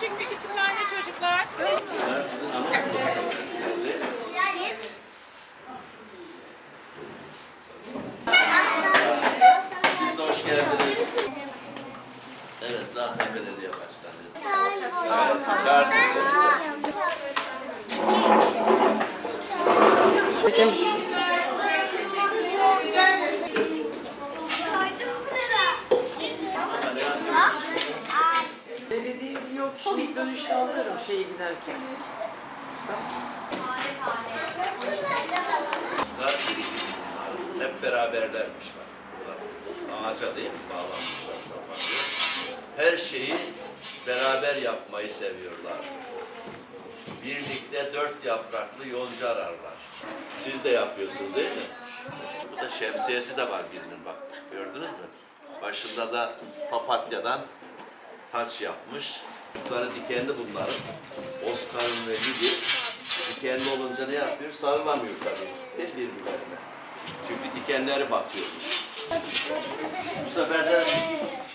küçük bir kütüphane çocuklar. Siz de hoş geldiniz. Evet, zaten belediye başkanı. Belediye yok kişilik dönüşte alırım şeye giderken. Bunlar hep beraberlermiş bak. Bunlar ağaca değil mi bağlanmışlar sabah. Her şeyi beraber yapmayı seviyorlar. Birlikte dört yapraklı yonca ararlar. Siz de yapıyorsunuz değil mi? Burada şemsiyesi de var birinin bak. Gördünüz mü? Başında da papatyadan taç yapmış. Bunları dikenli bunlar. Oscar'ın ve gibi. Dikenli olunca ne yapıyor? Sarılamıyor tabii. Hep birbirlerine. Çünkü dikenleri batıyormuş. Bu sefer de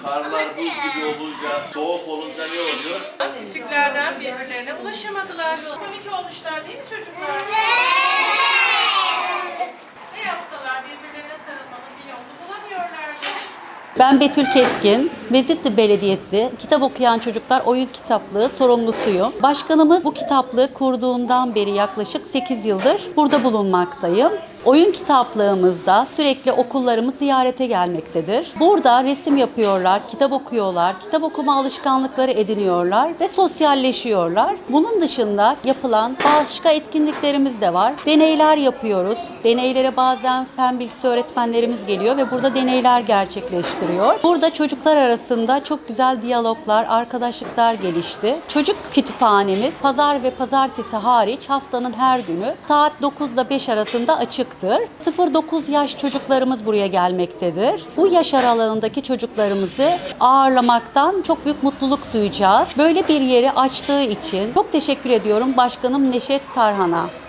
karlar buz gibi olunca, soğuk olunca ne oluyor? küçüklerden birbirlerine ulaşamadılar. Komik olmuşlar değil mi çocuklar? Ne yapsalar birbirlerine sarılmanın bir yolunu bulamıyorlardı. Ben Betül Keskin, Vezitli Belediyesi Kitap Okuyan Çocuklar Oyun Kitaplığı sorumlusuyum. Başkanımız bu kitaplığı kurduğundan beri yaklaşık 8 yıldır burada bulunmaktayım. Oyun kitaplığımızda sürekli okullarımız ziyarete gelmektedir. Burada resim yapıyorlar, kitap okuyorlar, kitap okuma alışkanlıkları ediniyorlar ve sosyalleşiyorlar. Bunun dışında yapılan başka etkinliklerimiz de var. Deneyler yapıyoruz. Deneylere bazen fen bilgisi öğretmenlerimiz geliyor ve burada deneyler gerçekleştiriyor. Burada çocuklar arasında çok güzel diyaloglar, arkadaşlıklar gelişti. Çocuk kütüphanemiz pazar ve pazartesi hariç haftanın her günü saat 9 ile 5 arasında açıktır. 0-9 yaş çocuklarımız buraya gelmektedir. Bu yaş aralığındaki çocuklarımızı ağırlamaktan çok büyük mutluluk duyacağız. Böyle bir yeri açtığı için çok teşekkür ediyorum Başkanım Neşet Tarhan'a.